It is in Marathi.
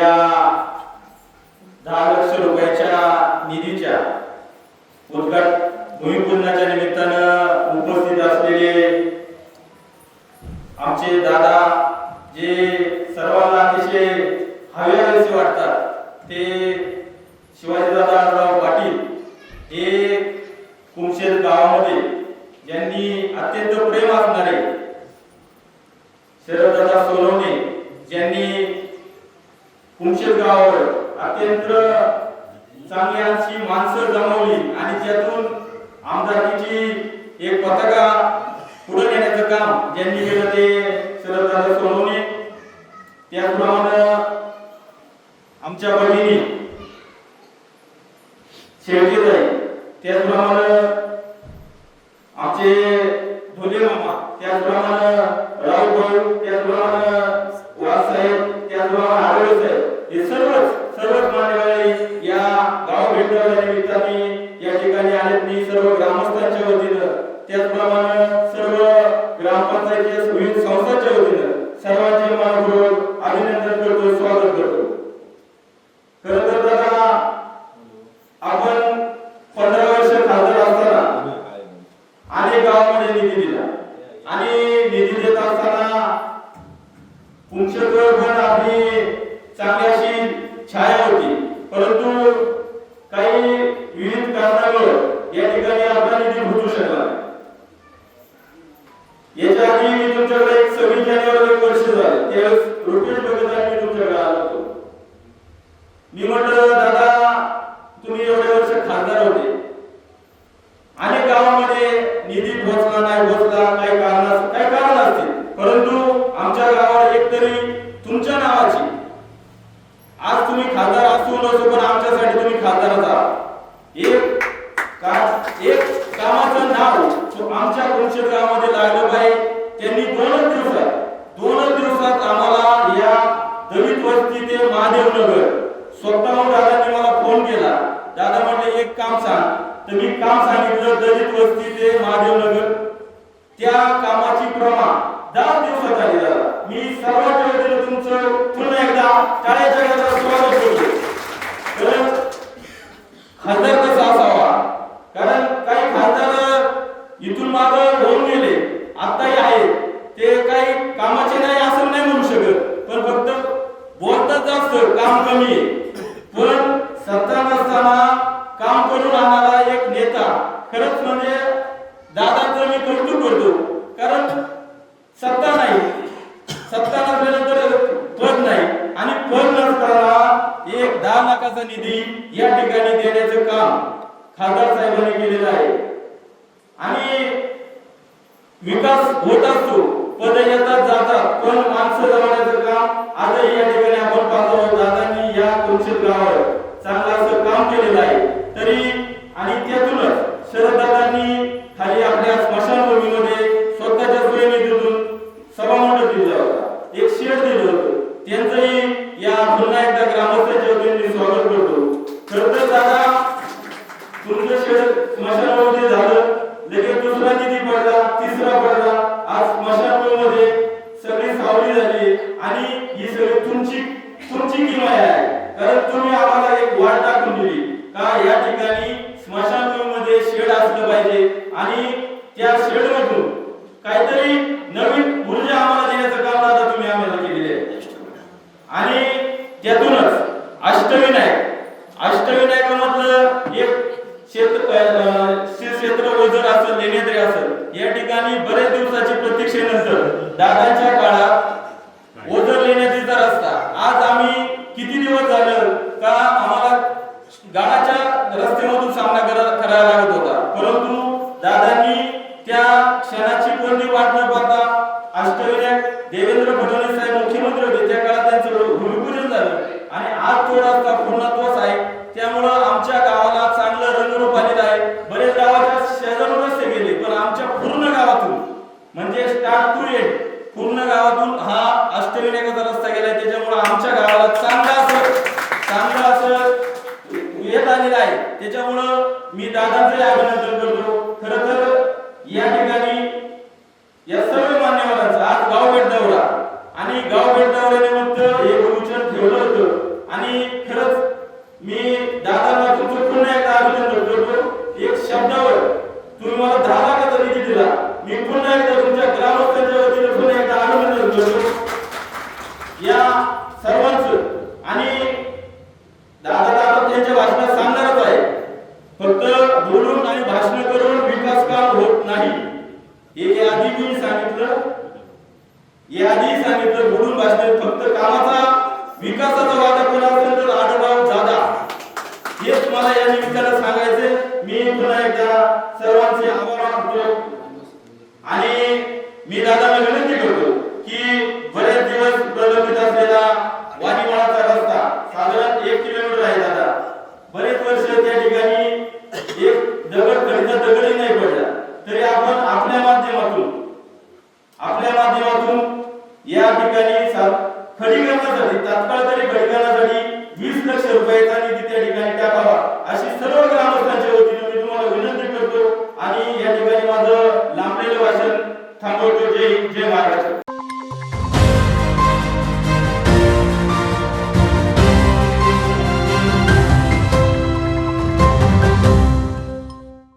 या दहा लक्ष रुपयाच्या निधीच्या उद्घाट भूमिपूजनाच्या निमित्तानं उपस्थित असलेले आमचे दादा जे सर्वांना अतिशय हव्यासे वाटतात ते शिवाजीदादाराव पाटील हे कुमशेर गावामध्ये ज्यांनी अत्यंत प्रेम असणारे शरददादा सोनवणे ज्यांनी कुमशेर गावावर अत्यंत चांगली अशी माणसं जमवली आणि त्यातून आमदारकीची एक पताका पुढे नेण्याचं काम ज्यांनी केलं ते शरददादा सोनवणे. त्याचप्रमाणे आमच्या भगिनी शेळकेताई त्याचप्रमाणे आमचे धोले मामा त्याचप्रमाणे ग्रामस्थांच्या वतीनं. त्याचप्रमाणे सर्व ग्रामपंचायतीच्या विविध संस्थांच्या वतीनं सर्वांचे मनपूर्वक अभिनंदन करतो स्वागत करतो. खरं तर दादा आपण पंधरा वर्ष खासदार असताना अनेक गावामध्ये निधी दिला. आणि निधी देत असताना कुंशकर पण आपली चांगली अशी छाया होती. परंतु काही विविध कारण त्यावेळेस रुपेश बघितला मी तुमच्याकडे आलो होतो. मी म्हटलं दादा तुम्ही एवढे वर्ष खासदार होते. अनेक गावामध्ये निधी पोहोचला नाही पोहोचला काही कारण काही कारण असतील. परंतु आमच्या गावावर एक तरी तुमच्या नावाची. आज तुम्ही खासदार असू नसो पण आमच्यासाठी तुम्ही खासदारच आहात एक का एक एक काम सांग. तर मी काम सांगितलं दलित वस्ती ते महादेव नगर. त्या कामाची प्रमाण दहा दिवसात आली दादा. मी सर्वांच्या वतीने तुमचं. पुन्हा एकदा टाळ्याच्या गजरात स्वागत करतो तर खासदार कसा असावा? कारण काही खासदार इथून माग होऊन गेले. आताही आहे ते काही कामाचे नाही असं नाही म्हणू शकत. पण फक्त बोलतात जास्त काम कमी आहे. पण सत्ता खरंच म्हणजे दादांचं मी कौतुक करतो. कारण सत्ता नाही. सत्ता नसल्यानंतर पद नाही. आणि पद नसताना एक दहा लाखाचा निधी या ठिकाणी देण्याचं काम खासदार साहेबांनी केलेलं आहे. आणि विकास होत असतो. पद येतात जातात. पण माणसं जमवण्याचं काम आजही या ठिकाणी आपण पाहतो. दादांनी या कौशल गावावर चांगलं असं काम केलेलं आहे. तरी तुमची तुमची किमया आहे. कारण तुम्ही आम्हाला एक वाट दाखवून दिली. का या ठिकाणी स्मशानभूमीमध्ये शेड असलं पाहिजे. आणि त्या शेडमधून काहीतरी नवीन ऊर्जा आम्हाला देण्याचं काम दादा तुम्ही आम्हाला केलेले आहे. आणि त्यातूनच अष्टविनायक. अष्टविनायकामधलं एक क्षेत्र अं, श्री क्षेत्र ओझर असेल लेण्याद्री असेल या ठिकाणी बरेच दिवसाची प्रतीक्षेनंतर दादांच्या काळात करायला लागत होता. परंतु दादांनी त्या क्षणाची कोणती वाट न पाहता अष्टविनायक देवेंद्र फडणवीस साहेब मुख्यमंत्री होते. त्या काळात त्यांचं भूमिपूजन झालं. आणि आज तो रस्ता पूर्णत्वास आहे. त्यामुळं आमच्या गावाला चांगलं रंगरूप आलेलं आहे. बरेच गावाच्या शेजारून रस्ते गेले पण आमच्या पूर्ण गावातून म्हणजे स्टार्ट टू एंड पूर्ण गावातून हा अष्टविनायकाचा रस्ता गेला त्याच्यामुळे आमच्या गावाला चांगला मी पुन्हा एकदा तुमच्या ग्रामस्थांच्या वतीने पुन्हा एकदा अभिनंदन करतो. या सर्वांच आणि दादा दादा त्यांच्या भाषणात सांगणारच आहे फक्त बोलून आणि भाषण करून विकास काम होत नाही. हे जे आधी मी सांगितलं हे आधी सांगितलं बोलून भाषण फक्त कामाचा विकासाचा वादा कोणा असेल तर आढळराव दादा. हेच तुम्हाला या निमित्तानं सांगायचे मी पुन्हा एकदा सर्वांचे आभार मानतो आणि मी दादाला विनंती करतो की बरेच दिवस प्रलंबित असलेला वाणीमाळाचा रस्ता साधारण एक किलोमीटर आहे दादा. बरेच वर्ष त्या ठिकाणी एक दगड खडीचा दगडही नाही पडला. तरी आपण आपल्या माध्यमातून आपल्या माध्यमातून या ठिकाणी खडी करण्यासाठी तात्काळ तरी खडीकरणासाठी वीस लक्ष रुपयाचा निधी त्या ठिकाणी टाकावा अशी सर्व ग्राम करतो आणि या ठिकाणी माझं